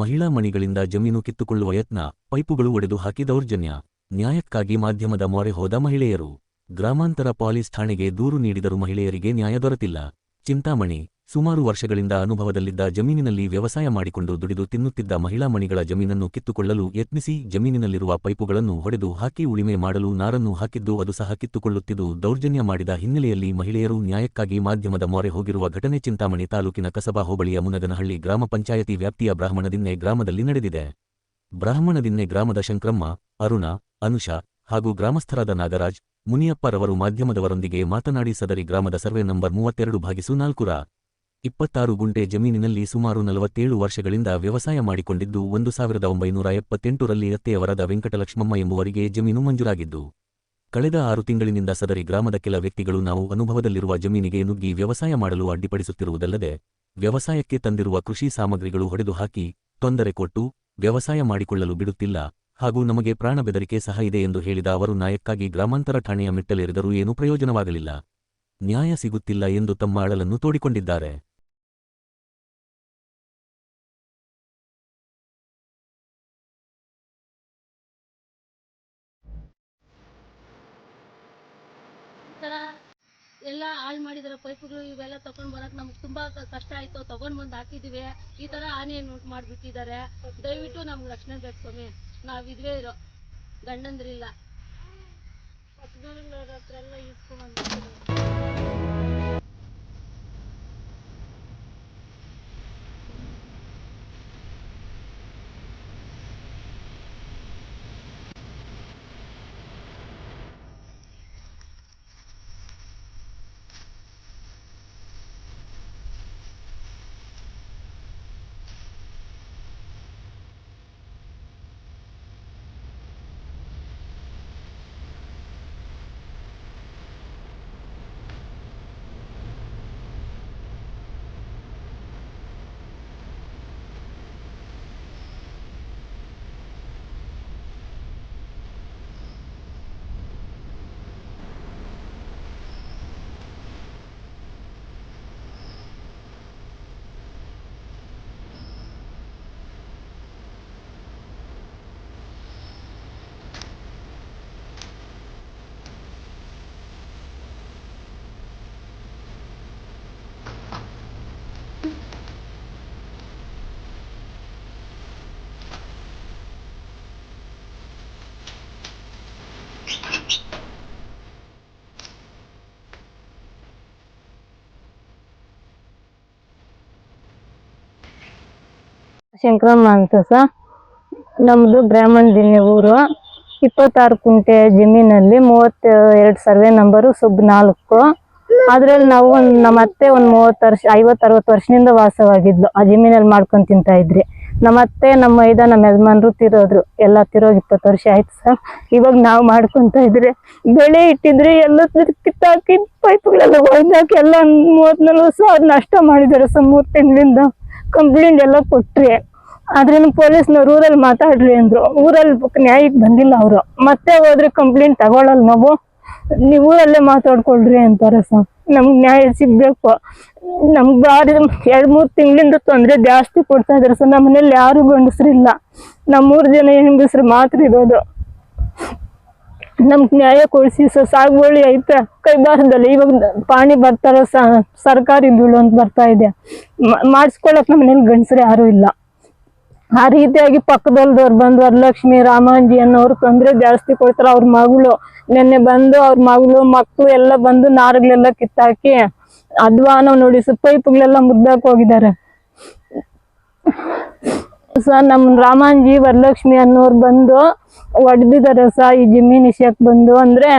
ಮಹಿಳಾ ಮಣಿಗಳಿಂದ ಜಮೀನು ಕಿತ್ತುಕೊಳ್ಳುವ ಯತ್ನ, ಪೈಪುಗಳು ಒಡೆದು ಹಾಕಿ ದೌರ್ಜನ್ಯ. ನ್ಯಾಯಕ್ಕಾಗಿ ಮಾಧ್ಯಮದ ಮೊರೆ ಹೋದ ಮಹಿಳೆಯರು. ಗ್ರಾಮಾಂತರ ಪೊಲೀಸ್ ಠಾಣೆಗೆ ದೂರು ನೀಡಿದರೂ ಮಹಿಳೆಯರಿಗೆ ನ್ಯಾಯ ದೊರೆತಿಲ್ಲ. ಚಿಂತಾಮಣಿ ಸುಮಾರು ವರ್ಷಗಳಿಂದ ಅನುಭವದಲ್ಲಿದ್ದ ಜಮೀನಿನಲ್ಲಿ ವ್ಯವಸಾಯ ಮಾಡಿಕೊಂಡು ದುಡಿದು ತಿನ್ನುತ್ತಿದ್ದ ಮಹಿಳಾ ಮಣಿಗಳ ಜಮೀನನ್ನು ಕಿತ್ತುಕೊಳ್ಳಲು ಯತ್ನಿಸಿ ಜಮೀನಿನಲ್ಲಿರುವ ಪೈಪುಗಳನ್ನು ಹೊಡೆದು ಹಾಕಿ ಉಳಿಮೆ ಮಾಡಲು ನಾರನ್ನು ಹಾಕಿದ್ದು ಅದು ಸಹ ಕಿತ್ತುಕೊಳ್ಳುತ್ತಿದ್ದು ದೌರ್ಜನ್ಯ ಮಾಡಿದ ಹಿನ್ನೆಲೆಯಲ್ಲಿ ಮಹಿಳೆಯರು ನ್ಯಾಯಕ್ಕಾಗಿ ಮಾಧ್ಯಮದ ಮೊರೆ ಹೋಗಿರುವ ಘಟನೆ ಚಿಂತಾಮಣಿ ತಾಲೂಕಿನ ಕಸಬಾ ಹೋಬಳಿಯ ಮುನಗನಹಳ್ಳಿ ಗ್ರಾಮ ಪಂಚಾಯತಿ ವ್ಯಾಪ್ತಿಯ ಬ್ರಾಹ್ಮಣದಿನ್ನೆ ಗ್ರಾಮದಲ್ಲಿ ನಡೆದಿದೆ. ಬ್ರಾಹ್ಮಣದಿನ್ನೆ ಗ್ರಾಮದ ಶಂಕ್ರಮ್ಮ, ಅರುಣ, ಅನುಷಾ ಹಾಗೂ ಗ್ರಾಮಸ್ಥರಾದ ನಾಗರಾಜ್, ಮುನಿಯಪ್ಪರವರು ಮಾಧ್ಯಮದವರೊಂದಿಗೆ ಮಾತನಾಡಿ ಸದರಿ ಗ್ರಾಮದ ಸರ್ವೆ ನಂಬರ್ ಮೂವತ್ತೆರಡು ಭಾಗಿಸು ನಾಲ್ಕುರ ಇಪ್ಪತ್ತಾರು ಗುಂಟೆ ಜಮೀನಿನಲ್ಲಿ ಸುಮಾರು ನಲವತ್ತೇಳು ವರ್ಷಗಳಿಂದ ವ್ಯವಸಾಯ ಮಾಡಿಕೊಂಡಿದ್ದು, ಒಂದು ಸಾವಿರದ ಒಂಬೈನೂರ ಎಪ್ಪತ್ತೆಂಟರಲ್ಲಿ ಅತ್ತೆಯವರಾದ ವೆಂಕಟಲಕ್ಷ್ಮಮ್ಮ ಎಂಬುವರಿಗೆ ಜಮೀನು ಮಂಜೂರಾಗಿದ್ದು, ಕಳೆದ ಆರು ತಿಂಗಳಿನಿಂದ ಸದರಿ ಗ್ರಾಮದ ಕೆಲ ವ್ಯಕ್ತಿಗಳು ನಾವು ಅನುಭವದಲ್ಲಿರುವ ಜಮೀನಿಗೆ ನುಗ್ಗಿ ವ್ಯವಸಾಯ ಮಾಡಲು ಅಡ್ಡಿಪಡಿಸುತ್ತಿರುವುದಲ್ಲದೆ, ವ್ಯವಸಾಯಕ್ಕೆ ತಂದಿರುವ ಕೃಷಿ ಸಾಮಗ್ರಿಗಳು ಹೊಡೆದು ಹಾಕಿ ತೊಂದರೆ ಕೊಟ್ಟು ವ್ಯವಸಾಯ ಮಾಡಿಕೊಳ್ಳಲು ಬಿಡುತ್ತಿಲ್ಲ ಹಾಗೂ ನಮಗೆ ಪ್ರಾಣ ಬೆದರಿಕೆ ಸಹ ಇದೆ ಎಂದು ಹೇಳಿದ ಅವರು, ನಾಯಕ್ಕಾಗಿ ಗ್ರಾಮಾಂತರ ಠಾಣೆಯ ಮೆಟ್ಟಲೇರಿದರೂ ಏನೂ ಪ್ರಯೋಜನವಾಗಲಿಲ್ಲ. ನ್ಯಾಯ ಸಿಗುತ್ತಿಲ್ಲ ಎಂದು ತಮ್ಮ ಅಳಲನ್ನು ತೋಡಿಕೊಂಡಿದ್ದಾರೆ. ಥರ ಎಲ್ಲ ಹಾಳು ಮಾಡಿದಾರೆ, ಪೈಪ್ಗಳು ಇವೆಲ್ಲ ತಗೊಂಡ್ ಬರಕ್ ನಮ್ಗೆ ತುಂಬಾ ಕಷ್ಟ ಆಯ್ತು, ತಗೊಂಡ್ ಬಂದು ಹಾಕಿದಿವಿ. ಈ ತರ ಹಾನಿಯನ್ನು ಉಂಟು ಮಾಡ್ಬಿಟ್ಟಿದ್ದಾರೆ ದಯವಿಟ್ಟು ನಮ್ಗೆ ರಕ್ಷಣೆ ಬೇಕು ಸ್ವಾಮಿ. ನಾವ್ ಇದ್ವೇ ಇರೋ ಗಂಡಂದ್ರಿಲ್ಲ. ಹತ್ರ ಎಲ್ಲ ಇಸ್ಕೊಂಡ್ ಶಂಕರಮ್ಮ ಅಂತ ಸ ನಮ್ಮದು ದಿನ ಊರು. ಇಪ್ಪತ್ತಾರು ಕುಂಟೆ ಜಮೀನಲ್ಲಿ ಮೂವತ್ತ ಎರಡು ಸರ್ವೆ ನಂಬರು ಸುಬ್ ನಾಲ್ಕು. ಅದ್ರಲ್ಲಿ ನಾವು ಒಂದು ನಮ್ಮ ಅತ್ತೆ ಒಂದು ಮೂವತ್ತು ವರ್ಷ, ಐವತ್ತು, ಅರವತ್ತು ವರ್ಷದಿಂದ ವಾಸವಾಗಿದ್ಲು. ಆ ಜಮೀನಲ್ಲಿ ಮಾಡ್ಕೊಂಡು ತಿಂತಾ ಇದ್ರಿ. ನಮ್ಮ ಅತ್ತೆ, ನಮ್ಮ ಐದ ನಮ್ಮ ಯಜಮಾನ್ರು ತಿರೋದ್ರು. ಎಲ್ಲ ತಿರೋಗಿ ಇಪ್ಪತ್ತು ವರ್ಷ ಆಯ್ತು ಸರ್. ಇವಾಗ ನಾವು ಮಾಡ್ಕೊಂತ ಇದ್ರಿ ಬೆಳೆ ಇಟ್ಟಿದ್ರಿ ಎಲ್ಲ ಕಿತ್ತಾಕಿ ಪೈಪ್ಗಳೆಲ್ಲ ಒಯ್ದಾಕಿ ಎಲ್ಲ ಮೂವತ್ತ್ ನಲ್ವತ್ತು ಸಾವಿರ ನಷ್ಟ ಮಾಡಿದ್ದಾರೆ ಸರ್ ಮೂರು ತಿಂಗಳಿಂದ. ಕಂಪ್ಲೇಂಟ್ ಎಲ್ಲ ಕೊಟ್ರಿ. ಆದ್ರೇನು ಪೊಲೀಸ್ನವ್ರು ಊರಲ್ಲಿ ಮಾತಾಡ್ರಿ ಅಂದ್ರು. ಊರಲ್ಲಿ ನ್ಯಾಯಕ್ಕೆ ಬಂದಿಲ್ಲ ಅವರು. ಮತ್ತೆ ಹೋದ್ರೆ ಕಂಪ್ಲೇಂಟ್ ತಗೊಳಲ್ ನಾವು. ನೀವು ಊರಲ್ಲೇ ಮಾತಾಡ್ಕೊಳ್ರಿ ಅಂತಾರೆ ಸರ್. ನಮ್ಗೆ ನ್ಯಾಯ ಸಿಗ್ಬೇಕು. ನಮ್ಗೆ ಬಾರಿ ಎರಡು ಮೂರು ತಿಂಗಳಿಂದ ತೊಂದರೆ ಜಾಸ್ತಿ ಕೊಡ್ತಾ ಇದಾರೆ ಸರ್. ನಮ್ಮ ಮನೇಲಿ ಯಾರು ಗಂಡಸ್ರಿಲ್ಲ ನಮ್ಮ ಮೂರು ಜನ ಹೆಂಗಸ್ರು ಮಾತ್ರ ಇರೋದು. ನಮ್ಗೆ ನ್ಯಾಯ ಕೊಡಿಸಿ ಸರ್. ಸಾಗುವಳಿ ಐತೆ. ಕೈ ಬಾರದಲ್ಲ ಇವಾಗ ಪಾಣಿ ಬರ್ತಾರ ಸರ್ಕಾರಿ ಬೀಳು ಅಂತ ಬರ್ತಾ ಇದೆ. ಮಾಡಿಸ್ಕೊಳಕ್ ನಮ್ಮ ಮನೇಲಿ ಗಂಡಸ್ರು ಯಾರು ಇಲ್ಲ. ಆ ರೀತಿಯಾಗಿ ಪಕ್ಕದಲ್ದವ್ರು ಬಂದು ವರಲಕ್ಷ್ಮಿ, ರಾಮಾಂಜಿ ಅನ್ನೋರು ತೊಂದ್ರೆ ಜಾಸ್ತಿ ಕೊಡ್ತಾರೆ ಅವ್ರ ಮಗಳು. ನಿನ್ನೆ ಬಂದು ಅವ್ರ ಮಗಳು ಮಕ್ಕಳು ಎಲ್ಲ ಬಂದು ನಾರುಗಳೆಲ್ಲ ಕಿತ್ತಾಕಿ ಅದ್ವಾನ ನೋಡಿ ಪೈಪ್ಗಳೆಲ್ಲ ಮುದ್ದಾಕ್ ಹೋಗಿದ್ದಾರೆ. ಸರ್ ನಮ್ ರಾಮಾಂಜಿ, ವರಲಕ್ಷ್ಮಿ ಅನ್ನೋರು ಬಂದು ಹೊಡೆದಿದ್ದಾರೆ ಸರ್ ಈ ಜಿಮ್ಮಿ ವಿಷಯಕ್ಕೆ ಬಂದು. ಅಂದ್ರೆ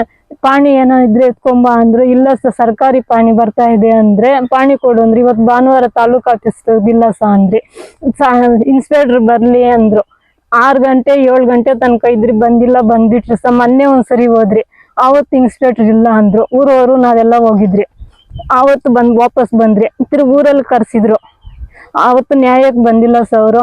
ಪಾಣಿ ಏನೋ ಇದ್ರೆ ಎತ್ಕೊಂಬ ಅಂದ್ರು, ಇಲ್ಲ ಸರ್ ಸರ್ಕಾರಿ ಪಾಣಿ ಬರ್ತಾ ಇದೆ ಅಂದ್ರೆ ಪಾಣಿ ಕೊಡು ಅಂದ್ರೆ. ಇವತ್ತು ಭಾನುವಾರ ತಾಲೂಕ್ ಆಫೀಸ್ ಇಲ್ಲ ಸಾ ಅಂದ್ರಿ. ಇನ್ಸ್ಪೆಕ್ಟರ್ ಬರ್ಲಿ ಅಂದ್ರು. ಆರು ಗಂಟೆ, ಏಳು ಗಂಟೆ ತನಕ ಇದ್ರಿ, ಬಂದಿಲ್ಲ ಬಂದ್ಬಿಟ್ರಿ ಸ ಮೊನ್ನೆ ಒಂದ್ಸರಿ ಹೋದ್ರಿ. ಆವತ್ತು ಇನ್ಸ್ಪೆಕ್ಟರ್ ಇಲ್ಲ ಅಂದ್ರು. ಊರವರು ನಾವೆಲ್ಲ ಹೋಗಿದ್ರಿ. ಆವತ್ತು ಬಂದ್, ವಾಪಸ್ ಬಂದ್ರಿ. ತಿರ್ಗಿ ಊರಲ್ಲಿ ಕರ್ಸಿದ್ರು. ಆವತ್ತು ನ್ಯಾಯಕ್ಕೆ ಬಂದಿಲ್ಲ ಸರ್ ಅವರು.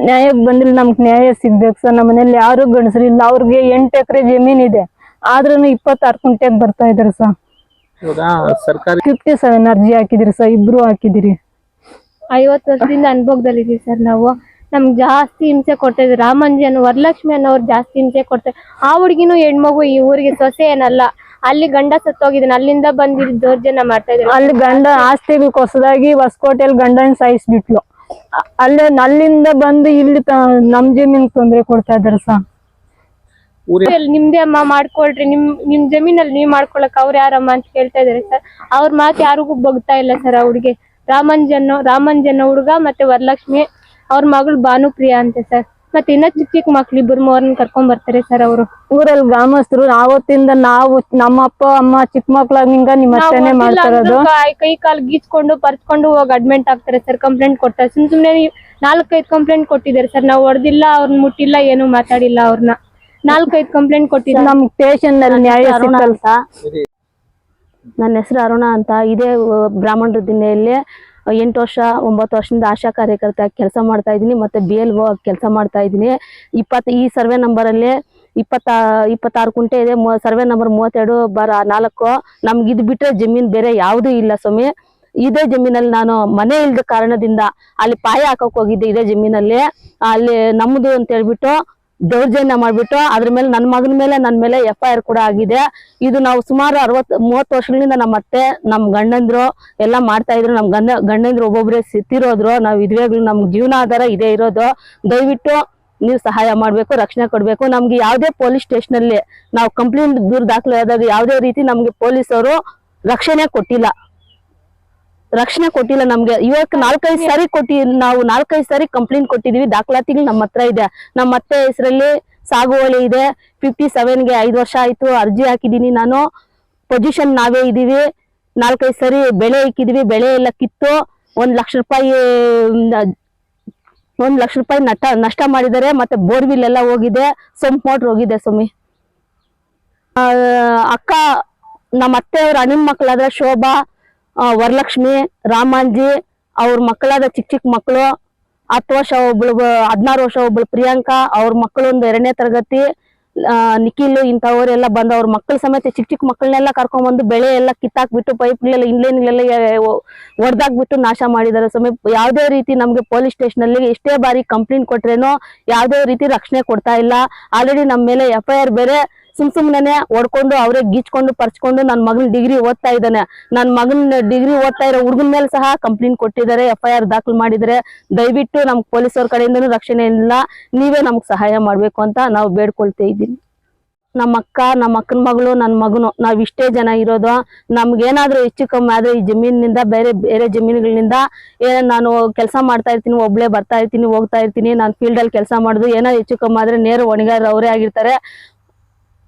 ನ್ಯಾಯಕ್ಕೆ ಬಂದಿಲ್ಲ, ನಮ್ಗೆ ನ್ಯಾಯ ಸಿಗ್ಬೇಕು ಸರ್ ನಮ್ಮ ಮನೇಲಿ ಯಾರು ಗಂಡಸರಿಲ್ಲ ಅವ್ರಿಗೆ ಎಂಟು ಎಕರೆ ಜಮೀನ್ ಇದೆ. ಆದ್ರೂ ಇಪ್ಪತ್ತಾರು ಕುಂಟೆಗೆ ಬರ್ತಾ ಇದಾರೆ ಸರ್. ಇವಾಗ ಸರ್ಕಾರಿ ಫಿಫ್ಟಿ ಸೆವೆನ್ ಅರ್ಜಿ ಹಾಕಿದಿರಿ ಸರ್ ಇಬ್ರು ಹಾಕಿದಿರಿ. ಐವತ್ತು ವರ್ಷದಿಂದ ಅನುಭವದಲ್ಲಿದ್ದೀವಿ ಸರ್ ನಾವು. ನಮ್ಗೆ ಜಾಸ್ತಿ ಹಿಂಸೆ ಕೊಡ್ತಾ ಇದ್ರು ರಾಮಂಜಿ ಅನ್ನೋ ವರಲಕ್ಷ್ಮಿ ಅನ್ನೋರು ಜಾಸ್ತಿ ಹಿಂಸೆ ಕೊಡ್ತಾರೆ ಆ ಹುಡುಗಿನೂ ಹೆಣ್ಮಗು ಈ ಊರಿಗೆ ಸೊಸೆ ಏನಲ್ಲ. ಅಲ್ಲಿ ಗಂಡ ಸತ್ತೋಗಿದ್ದಾನೆ. ಅಲ್ಲಿಂದ ಬಂದಿದ್ದು ದೌರ್ಜನ್ಯ ಮಾಡ್ತಾ ಇದ್ರು ಅಲ್ಲಿ ಗಂಡ ಆಸ್ತಿಗಳು ಹೊಸದಾಗಿ ಹೊಸಕೋಟೆಯಲ್ಲಿ ಗಂಡನ ಸಾಯಿಸ್ಬಿಟ್ಲು. ಅಲ್ಲಿ ಅಲ್ಲೇ ಅಲ್ಲಿಂದ ಬಂದು ಇಲ್ಲಿ ತ- ನಮ್ ಜಮೀನ್ ತೊಂದ್ರೆ ಕೊಡ್ತಾ ಇದಾರೆ ಸರ್. ನಿಮ್ದೇ ಅಮ್ಮ ಮಾಡ್ಕೊಳ್ರಿ ನಿಮ್ ನಿಮ್ ಜಮೀನಲ್ಲಿ ನೀವ್ ಮಾಡ್ಕೊಳಕ್ ಅವ್ರ ಯಾರಮ್ಮ ಅಂತ ಕೇಳ್ತಾ ಇದಾರೆ ಸರ್. ಅವ್ರ ಮಾತು ಯಾರಿಗೂ ಬಗ್ತಾ ಇಲ್ಲ ಸರ್ ಆ ಹುಡುಗಿ. ರಾಮಂಜನ್ ರಾಮಂಜನ್ ಹುಡುಗ ಮತ್ತೆ ವರಲಕ್ಷ್ಮಿ ಅವ್ರ ಮಗಳು ಭಾನುಪ್ರಿಯ ಅಂತೆ ಸರ್. ಮತ್ತೆ ಇನ್ನ ಚಿಕ್ಕ ಚಿಕ್ಕ ಮಕ್ಳು ಇಬ್ಬರು ಮೂವರನ್ನ ಕರ್ಕೊಂಡ್ ಬರ್ತಾರೆ ಸರ್ ಅವರು. ಊರಲ್ಲಿ ಗ್ರಾಮಸ್ಥರು ಆವತ್ತಿಂದ ನಾವು ನಮ್ಮ ಅಪ್ಪ ಅಮ್ಮ ಚಿಕ್ಕ ಮಕ್ಳಾಗಿಂಗ ನಿಮ್ಮ ಅತ್ತೆನೆ ಮಾಡ್ತಾರದು ಕೈ ಕಾಲ್ ಗೀಚ್ಕೊಂಡು ಪರ್ಚ್ಕೊಂಡು ಹೋಗಿ ಅಡ್ಮಿಂಟ್ ಆಗ್ತಾರೆ ಸರ್ ಕಂಪ್ಲೇಂಟ್ ಕೊಡ್ತಾರೆ. ಸುಮ್ ಸುಮ್ನೆ ನಾಲ್ಕೈದು ಕಂಪ್ಲೇಂಟ್ ಕೊಟ್ಟಿದ್ದಾರೆ ಸರ್. ನಾವು ಹೊಡೆದಿಲ್ಲ ಅವ್ರನ್ನ ಮುಟ್ಟಿಲ್ಲ ಏನು ಮಾತಾಡಿಲ್ಲ ಅವ್ರನ್ನ ನಾಲ್ಕೈದು ಕಂಪ್ಲೇಂಟ್ ಕೊಟ್ಟಿದ್ದ ನಮ್ ಸ್ಟೇಷನ್ನಲ್ಲಿ ನ್ಯಾಯ ಅಂತ. ನನ್ನ ಹೆಸರು ಅರುಣ ಅಂತ. ಇದೇ ಬ್ರಾಹ್ಮಣರ ದಿನೆಯಲ್ಲಿ ಎಂಟು ವರ್ಷ ಒಂಬತ್ತು ವರ್ಷದಿಂದ ಆಶಾ ಕಾರ್ಯಕರ್ತ ಕೆಲಸ ಮಾಡ್ತಾ ಇದ್ದೀನಿ ಮತ್ತೆ ಬಿ ಎಲ್ ಓ ಕೆಲಸ ಮಾಡ್ತಾ ಇದ್ದೀನಿ. ಇಪ್ಪತ್ತು ಈ ಸರ್ವೆ ನಂಬರಲ್ಲಿ ಇಪ್ಪತ್ತ ಇಪ್ಪತ್ತಾರು ಕುಂಟೆ ಇದೆ. ಸರ್ವೆ ನಂಬರ್ ಮೂವತ್ತೆರಡು ಬರ ನಾಲ್ಕು. ನಮ್ಗೆ ಇದು ಬಿಟ್ಟರೆ ಜಮೀನು ಬೇರೆ ಯಾವುದೂ ಇಲ್ಲ ಸ್ವಾಮಿ. ಇದೇ ಜಮೀನಲ್ಲಿ ನಾನು ಮನೆ ಇಲ್ದ ಕಾರಣದಿಂದ ಅಲ್ಲಿ ಪಾಯ ಹಾಕಕ್ ಹೋಗಿದ್ದೆ ಇದೇ ಜಮೀನಲ್ಲಿ. ಅಲ್ಲಿ ನಮ್ಮದು ಅಂತ ಹೇಳ್ಬಿಟ್ಟು ದೌರ್ಜನ್ಯ ಮಾಡ್ಬಿಟ್ಟು ಅದ್ರ ಮೇಲೆ ನನ್ನ ಮಗನ ಮೇಲೆ ನನ್ನ ಮೇಲೆ ಎಫ್ ಐ ಆರ್ ಕೂಡ ಆಗಿದೆ. ಇದು ನಾವು ಸುಮಾರು ಅರವತ್ ಮೂವತ್ತು ವರ್ಷಗಳಿಂದ ನಮ್ಮ ಅತ್ತೆ ನಮ್ಮ ಗಂಡಂದ್ರು ಎಲ್ಲ ಮಾಡ್ತಾ ಇದ್ರು. ನಮ್ಮ ಗಂಡ, ಗಂಡಂದ್ರು ಒಬ್ಬೊಬ್ಬರೇ ಸಿತ್ತಿರೋದ್ರು. ನಾವು ನಮ್ ಜೀವನ ಜೀವನಾಧಾರ ಇದೇ ಇರೋದು. ದಯವಿಟ್ಟು ನೀವು ಸಹಾಯ ಮಾಡಬೇಕು, ರಕ್ಷಣೆ ಕೊಡಬೇಕು. ನಮ್ಗೆ ಯಾವುದೇ ಪೊಲೀಸ್ ಸ್ಟೇಷನಲ್ಲಿ ನಾವು ಕಂಪ್ಲೇಂಟ್ ದೂರ ದಾಖಲೆ ಆದಾಗ ಯಾವುದೇ ರೀತಿ ನಮ್ಗೆ ಪೊಲೀಸರು ರಕ್ಷಣೆ ಕೊಟ್ಟಿಲ್ಲ. ರಕ್ಷಣೆ ಕೊಟ್ಟಿಲ್ಲ ನಮ್ಗೆ. ಇವಾಗ ನಾಲ್ಕೈದು ಸಾರಿ ಕೊಟ್ಟಿ, ನಾವು ನಾಲ್ಕೈದು ಸಾರಿ ಕಂಪ್ಲೇಂಟ್ ಕೊಟ್ಟಿದೀವಿ. ದಾಖಲಾತಿಗಳು ನಮ್ಮ ಹತ್ರ ಇದೆ. ನಮ್ಮ ಅತ್ತೆ ಹೆಸರಲ್ಲಿ ಸಾಗುವಳಿ ಇದೆ. ಫಿಫ್ಟಿ ಸೆವೆನ್ಗೆ ಐದು ವರ್ಷ ಆಯ್ತು. ಅರ್ಜಿ ಹಾಕಿದೀನಿ ನಾನು. ಪೊಸಿಷನ್ ನಾವೇ ಇದೀವಿ ನಾಲ್ಕೈದು ಸರಿ ಬೆಳೆ ಇಕ್ಕಿದೀವಿ. ಬೆಳೆ ಎಲ್ಲ ಕಿತ್ತು. ಒಂದ್ ಲಕ್ಷ ರೂಪಾಯಿ, ಒಂದು ಲಕ್ಷ ರೂಪಾಯಿ ನಷ್ಟ ನಷ್ಟ ಮಾಡಿದ್ದಾರೆ. ಮತ್ತೆ ಬೋರ್ವಿಲ್ ಎಲ್ಲ ಹೋಗಿದೆ. ಸೊಂಪ್ ಮೋಟ್ರ್ ಹೋಗಿದೆ ಸ್ವಾಮಿ. ಅಕ್ಕ, ನಮ್ಮ ಅತ್ತೆಯವ್ರ ಅಣ್ಣನ ಮಕ್ಕಳಾದ್ರೆ ಶೋಭಾ ವರಲಕ್ಷ್ಮಿ, ರಾಮಾಂಜಿ, ಅವ್ರ ಮಕ್ಕಳಾದ ಚಿಕ್ಕ ಚಿಕ್ಕ ಮಕ್ಕಳು ಹತ್ತು ವರ್ಷ ಒಬ್ಳು ಹದಿನಾರು ವರ್ಷ ಒಬ್ಳು ಪ್ರಿಯಾಂಕಾ, ಅವ್ರ ಮಕ್ಕಳು ಒಂದು ಎರಡನೇ ತರಗತಿ ನಿಖಿಲ್ ಇಂಥವರೆಲ್ಲ ಬಂದು ಅವ್ರ ಮಕ್ಕಳ ಸಮೇತ ಚಿಕ್ಕ ಚಿಕ್ಕ ಮಕ್ಕಳನ್ನೆಲ್ಲ ಕರ್ಕೊಂಡ್ಬಂದು ಬೆಳೆ ಎಲ್ಲ ಕಿತ್ತಾಕ್ಬಿಟ್ಟು ಪೈಪ್ಗಳೆಲ್ಲ ಇನ್ಲೇನ್ಗಳೆಲ್ಲ ಒಡೆದಾಕ್ಬಿಟ್ಟು ನಾಶ ಮಾಡಿದ್ದಾರೆ ಸಮಯ ಯಾವುದೇ ರೀತಿ ನಮಗೆ ಪೊಲೀಸ್ ಸ್ಟೇಷನಲ್ಲಿ ಎಷ್ಟೇ ಬಾರಿ ಕಂಪ್ಲೇಂಟ್ ಕೊಟ್ರೇನೋ ಯಾವುದೇ ರೀತಿ ರಕ್ಷಣೆ ಕೊಡ್ತಾ ಇಲ್ಲ. ಆಲ್ರೆಡಿ ನಮ್ಮ ಮೇಲೆ ಎಫ್ ಐ ಆರ್ ಬೇರೆ ಸುಮ್ ಸುಮ್ನೆ ಹೊಡ್ಕೊಂಡು ಅವರೇ ಗೀಚ್ಕೊಂಡು ಪರ್ಚ್ಕೊಂಡು ನನ್ನ ಮಗನ್ ಡಿಗ್ರಿ ಓದ್ತಾ ಇದ್ದಾನೆ. ನನ್ನ ಮಗನ್ ಡಿಗ್ರಿ ಓದ್ತಾ ಇರೋ ಹುಡುಗನ ಮೇಲೆ ಸಹ ಕಂಪ್ಲೇಂಟ್ ಕೊಟ್ಟಿದ್ದಾರೆ ಎಫ್ ಐ ಆರ್ ದಾಖಲು ಮಾಡಿದ್ದಾರೆ ದಯವಿಟ್ಟು ನಮ್ ಪೊಲೀಸವ್ರ ಕಡೆಯಿಂದನೂ ರಕ್ಷಣೆ ಇಲ್ಲ. ನೀವೇ ನಮ್ಗ್ ಸಹಾಯ ಮಾಡ್ಬೇಕು ಅಂತ ನಾವು ಬೇಡ್ಕೊಳ್ತಾ ಇದ್ದೀನಿ ನಮ್ಮ ಅಕ್ಕ ನಮ್ಮ ಅಕ್ಕನ ಮಗಳು ನನ್ನ ಮಗನು, ನಾವ್ ಇಷ್ಟೇ ಜನ ಇರೋದು. ನಮ್ಗೇನಾದ್ರೂ ಹೆಚ್ಚು ಕಮ್ಮಿ ಆದ್ರೆ ಈ ಜಮೀನಿನಿಂದ ಬೇರೆ ಬೇರೆ ಜಮೀನುಗಳಿಂದ ಏನ ನಾನು ಕೆಲಸ ಮಾಡ್ತಾ ಇರ್ತೀನಿ, ಒಬ್ಳೆ ಬರ್ತಾ ಇರ್ತೀನಿ, ಹೋಗ್ತಾ ಇರ್ತೀನಿ, ನಾನು ಫೀಲ್ಡ್ ಅಲ್ಲಿ ಕೆಲಸ ಮಾಡುದು, ಏನಾದ್ರು ಹೆಚ್ಚು ಕಮ್ಮಿ ಆದ್ರೆ ನೇರ ಒಣಗಾರ ಅವರೇ ಆಗಿರ್ತಾರೆ.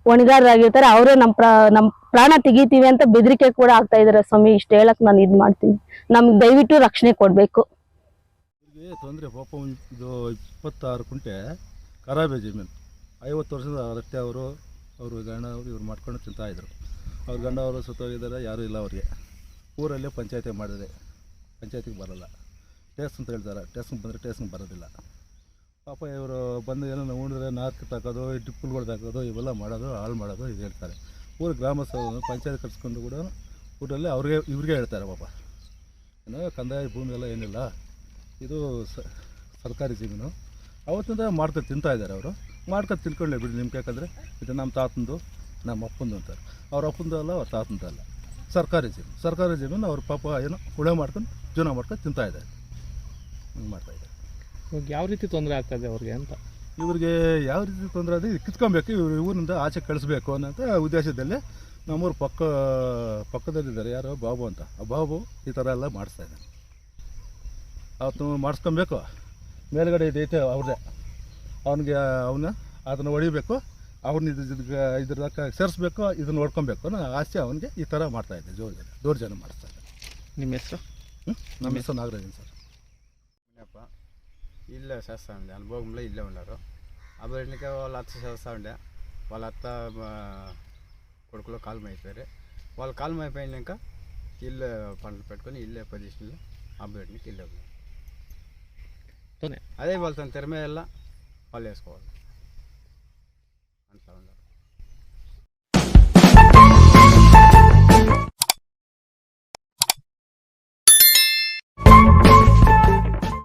ಹೊಣೆಗಾರರಾಗಿರ್ತಾರೆ. ಅವರೇ ನಮ್ಮ ಪ್ರಾ ನಮ್ಮ ಪ್ರಾಣ ತೆಗಿತೀವಿ ಅಂತ ಬೆದರಿಕೆ ಕೂಡ ಆಗ್ತಾ ಇದಾರೆ ಸ್ವಾಮಿ. ಇಷ್ಟು ಹೇಳಕ್ ನಾನು ಇದು ಮಾಡ್ತೀನಿ. ನಮ್ಗೆ ದಯವಿಟ್ಟು ರಕ್ಷಣೆ ಕೊಡಬೇಕು. ತೊಂದರೆ, ಪಾಪ ಒಂದು ಇಪ್ಪತ್ತಾರು ಕುಂಟೆ ಖರಾಬೆ ಜಮೀನು. ಐವತ್ತು ವರ್ಷದ ಅತ್ತೆ ಅವರು ಅವರು ಗಂಡ ಅವರು ಇವ್ರು ಮಾಡ್ಕೊಂಡು ತಿಂತಾಯಿದ್ರು ಅವ್ರ ಗಂಡ ಅವರು ಸುತ್ತೋಗಿದ್ದಾರೆ, ಯಾರೂ ಇಲ್ಲ ಅವ್ರಿಗೆ. ಊರಲ್ಲೇ ಪಂಚಾಯತಿ ಮಾಡಿದೆ. ಪಂಚಾಯತಿಗೆ ಬರಲ್ಲ. ಟೇಸ್ಟ್ ಅಂತ ಹೇಳ್ತಾರೆ. ಟೇಸ್ಟ್ ಬಂದರೆ ಟೇಸ್ಟ್ಗೆ ಬರೋದಿಲ್ಲ. ಪಾಪ ಇವರು ಬಂದು ಏನೋ ಉಣಿದ್ರೆ ನಾಲ್ಕು ತಾಕೋದು ಡಿಪ್ಪುಗಳು ತಾಕೋದು, ಇವೆಲ್ಲ ಮಾಡೋದು, ಹಾಳು ಮಾಡೋದು, ಇದು ಹೇಳ್ತಾರೆ. ಊರು ಗ್ರಾಮಸ್ಥರು ಪಂಚಾಯತ್ ಕಟ್ಸ್ಕೊಂಡು ಕೂಡ ಊರಲ್ಲಿ ಅವ್ರಿಗೆ, ಇವ್ರಿಗೆ ಹೇಳ್ತಾರೆ ಪಾಪ. ಏನೋ ಕಂದಾಯ ಭೂಮಿ ಎಲ್ಲ ಏನಿಲ್ಲ, ಇದು ಸರ್ಕಾರಿ ಜಮೀನು. ಅವತ್ತಿಂದ ಮಾಡ್ಕೊಂಡು ತಿಂತಾ ಇದ್ದಾರೆ ಅವರು. ಮಾಡ್ಕೊಂಡು ತಿನ್ಕೊಳ್ಳಿ ಬಿಡಿ ನಿಮ್ಗೆ, ಯಾಕಂದರೆ ಇದು ನಮ್ಮ ತಾತಂದು, ನಮ್ಮ ಅಪ್ಪಂದು ಅಂತಾರೆ. ಅವ್ರ ಅಪ್ಪಂದು ಅಲ್ಲ, ಅವ್ರ ತಾತಂದು ಅಲ್ಲ. ಸರ್ಕಾರಿ ಜಮೀನು. ಸರ್ಕಾರಿ ಜಮೀನು ಅವ್ರ ಪಾಪ ಏನೋ ಉಳೆ ಮಾಡ್ಕೊಂಡು ಜೀವನ ಮಾಡ್ಕೊಂಡು ತಿಂತಾ ಇದ್ದಾರೆ. ಹಿಂಗೆ ಮಾಡ್ತಾ ಇದ್ದಾರೆ. ಇವಾಗ ಯಾವ ರೀತಿ ತೊಂದರೆ ಆಗ್ತದೆ ಅವ್ರಿಗೆ ಅಂತ? ಇವ್ರಿಗೆ ಯಾವ ರೀತಿ ತೊಂದರೆ ಆದರೆ ಕಿತ್ಕೊಬೇಕು ಇವ್ರು ಊರಿಂದ ಆಚೆ ಕಳಿಸ್ಬೇಕು ಅನ್ನೋಂಥ ಉದ್ದೇಶದಲ್ಲಿ ನಮ್ಮೂರು ಪಕ್ಕ ಪಕ್ಕದಲ್ಲಿದ್ದಾರೆ. ಯಾರೋ ಬಾಬು ಅಂತ. ಆ ಬಾಬು ಈ ಥರ ಎಲ್ಲ ಮಾಡಿಸ್ತಾ ಇದ್ದಾನೆ. ಅವತ್ತು ಮಾಡಿಸ್ಕೊಬೇಕು. ಮೇಲ್ಗಡೆ ಇದೈತೆ ಅವ್ರದ್ದೇ. ಅವನಿಗೆ ಅವನ್ನ ಅದನ್ನು ಹೊಡಿಬೇಕು. ಅವ್ರನ್ನ ಇದ್ರ ತಕ್ಕ ಸೇರಿಸ್ಬೇಕು ಇದನ್ನ ನೋಡ್ಕೊಬೇಕು ಅನ್ನೋ ಆಸೆ ಅವನಿಗೆ ಈ ಥರ ಮಾಡ್ತಾಯಿದ್ದೆ ಜೋರ್ಜನ ದೌರ್ಜನ್ಯ ಮಾಡಿಸ್ತಾ ಇದ್ದೆ ನಿಮ್ಮ ಹೆಸರು? ಹ್ಞೂ ನಮ್ಮ ಹೆಸರು ನಾಗರಾಜನ್ ಸರ್. ఇల్లు చేస్తా ఉండే వాళ్ళు భోగంలో ఇల్లే ఉన్నారు అబ్బాయికి వాళ్ళ అత్త చేస్తా ఉండే వాళ్ళ అత్త కొడుకులో కాలం అయిపోయారు వాళ్ళు కాలం అయిపోయినాక ఇల్లు పంటలు పెట్టుకొని ఇల్లే పొజిషన్లో అబ్బాయికి ఇల్లే ఉన్నారు అదే వాళ్ళతో తెరమేయాల వాళ్ళు వేసుకోవాలి